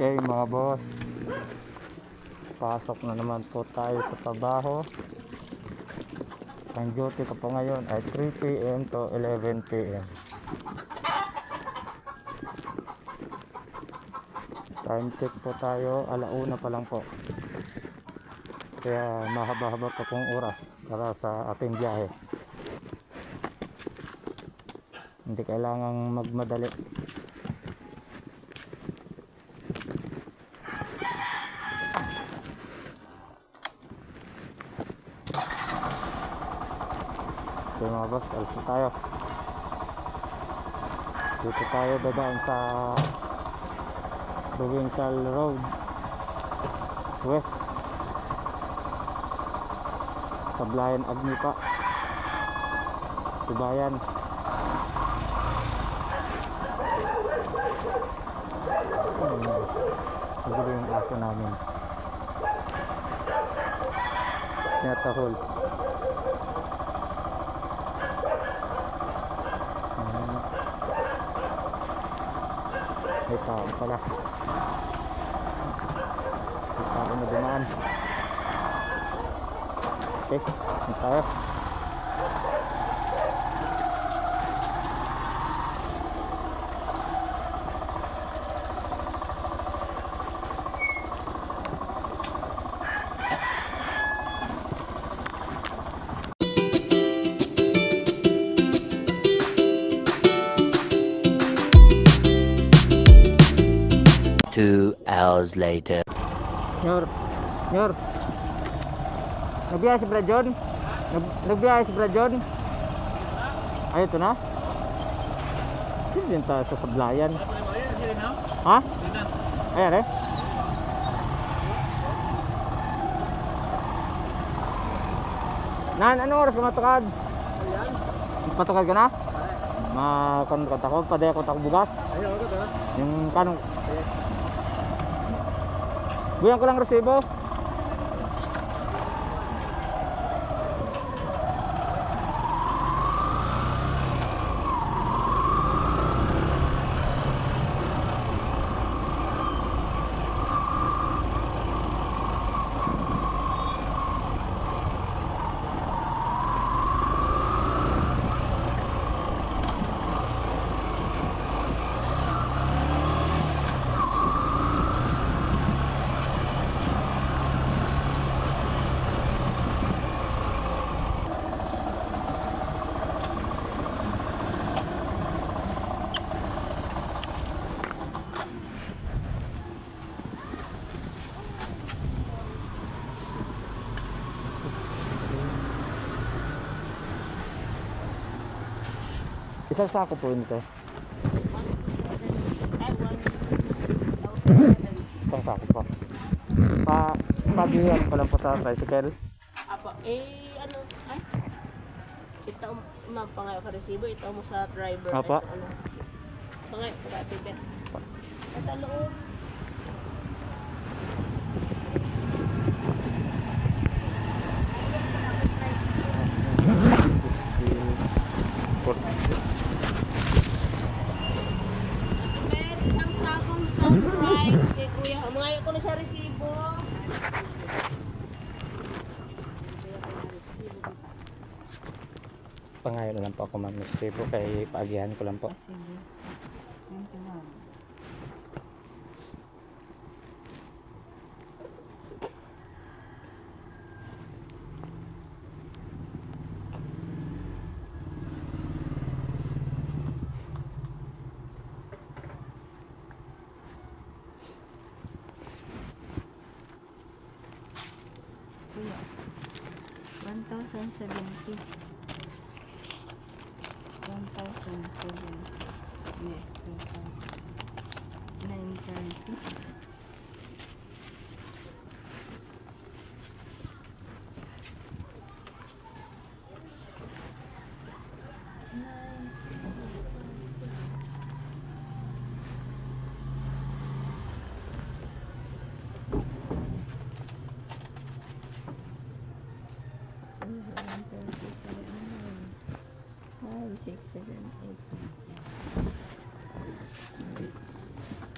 Okay mga boss. Pasok na naman po tayo sa trabaho. Ang duty ko po ngayon ay 3 p.m. to 11 p.m. Time check po tayo, alauna pa lang po. Kaya mahaba-haba pa pong oras para sa ating biyahe. Hindi kailangang magmadali. Okay mga boss, alis na tayo. Dito tayo dadaan sa Provincial Road West Sablayan Agni pa Tubayan Hmm. Ito yung aso namin Natahol Hmm. Tao pala May tao na dumaan Okay, tayo? Two hours later. Nyor, Nyor. Nagbiyahe si Brad John? Nag, nagbiyahe si Brad John? Ay, ito na? Sino din tayo sa sablayan? Ha? Ayan eh. Nan, anong oras ka matukad? Patukad ka na? Makontrata ko, padaya ko tako bugas. Yung kanong... Buyan ko lang resibo. Isang sako po nito. Isang sako po. Pa, pabihan ko lang po sa tricycle. Apa, eh, ano, ay? Ito, mapangayo ka resibo, ito mo sa driver. Apa. Ito, ano, pangayo ka dati, bet. Sa loob. Surprise kay kuya. Mangayo ko na sa resibo. Pangayon na lang po ako ma'am. Sige po kay paagihan ko lang po. Kuya, 1,070. 1,070. Yes, 930. Six, seven, eight. 9.